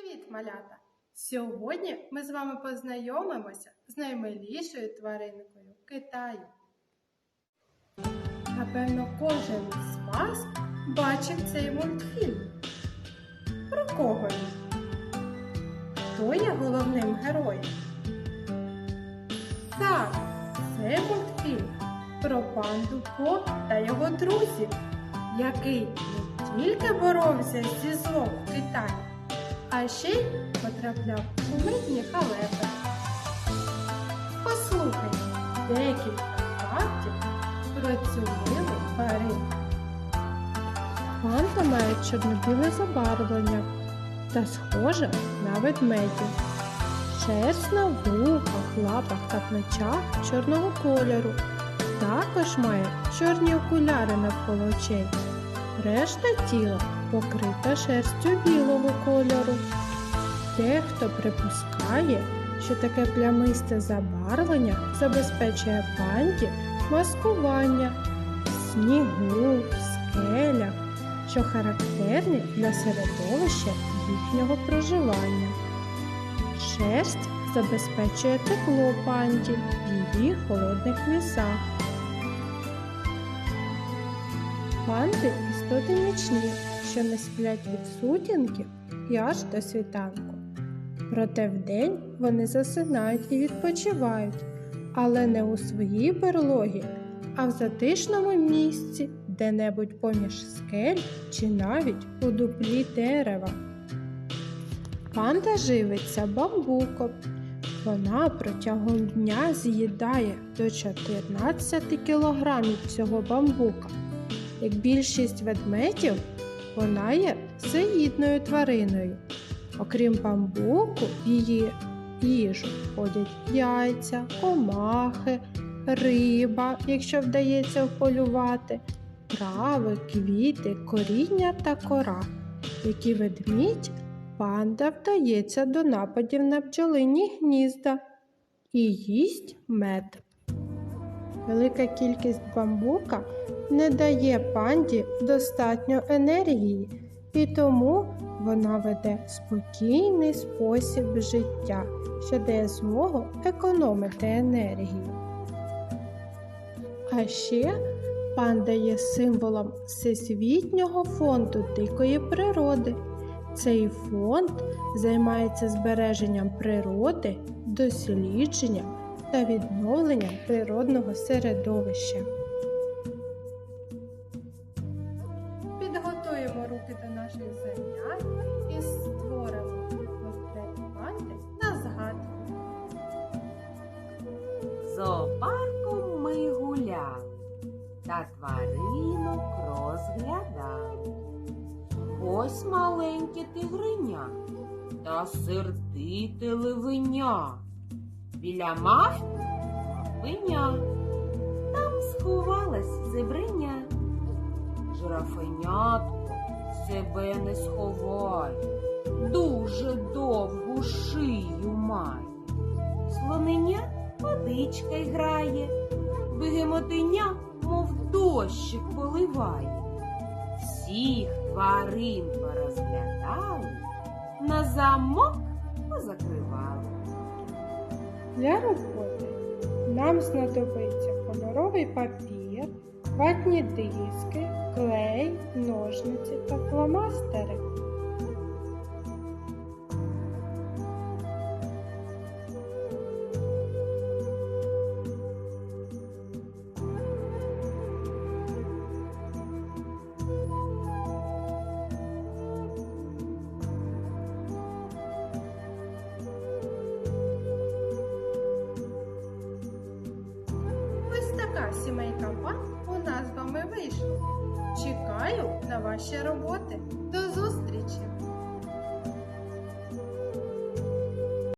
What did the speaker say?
Привіт, малята! Сьогодні ми з вами познайомимося з наймилішою тваринкою Китаю. Напевно, кожен з вас бачив цей мультфільм. Про кого він? Хто є головним героєм? Так, це мультфільм про панду По та його друзів, який не тільки боровся зі злом в Китаї, а ще й потрапляв у митні халепи. Послухайте декілька фактів про цю милу має чорно-біле забарвлення та схожа на ведмедів. Шерсть на вухах, лапах та плечах чорного кольору. Також має чорні окуляри навколо очей. Решта тіла покрита шерстю білого кольору. Дехто припускає, що таке плямисте забарвлення забезпечує панді маскування в снігу, в скелях, що характерні для середовища їхнього проживання. Шерсть забезпечує тепло панді в її холодних лісах. Панди істоти нічні, що не сплять від сутінків і аж до світанку. Проте вдень вони засинають і відпочивають, але не у своїй берлогі, а в затишному місці, де-небудь поміж скель чи навіть у дуплі дерева. Панда живиться бамбуком. Вона протягом дня з'їдає до 14 кілограмів цього бамбука. Як більшість ведмедів, вона є всеїдною твариною. Окрім бамбуку, її їжу входять яйця, комахи, риба, якщо вдається вполювати, трави, квіти, коріння та кора, які ведмідь панда вдається до нападів на бджолині гнізда і їсть мед. Велика кількість бамбука не дає панді достатньо енергії, і тому вона веде спокійний спосіб життя, що дає змогу економити енергію. А ще панда є символом Всесвітнього фонду дикої природи. Цей фонд займається збереженням природи, дослідженням та відновленням природного середовища. Підготуємо руки до наших занять і створимо портрет панди на згадку. Зоопарком ми гуляли та тваринок розглядали. Ось маленьке тигриня та сердите левеня. Біля мавки мавпеня. Там сховалась зебреня. Жирафенятко себе не сховає, дуже довгу шию має. Слоненя водичкой грає, бегемотиня, мов дощик поливає. Всіх тварин порозглядали, на замок позакривали. Для роботи нам знадобиться кольоровий папір, ватні диски, клей, ножниці та фломастери. Вийшла. Чекаю на ваші роботи. До зустрічі!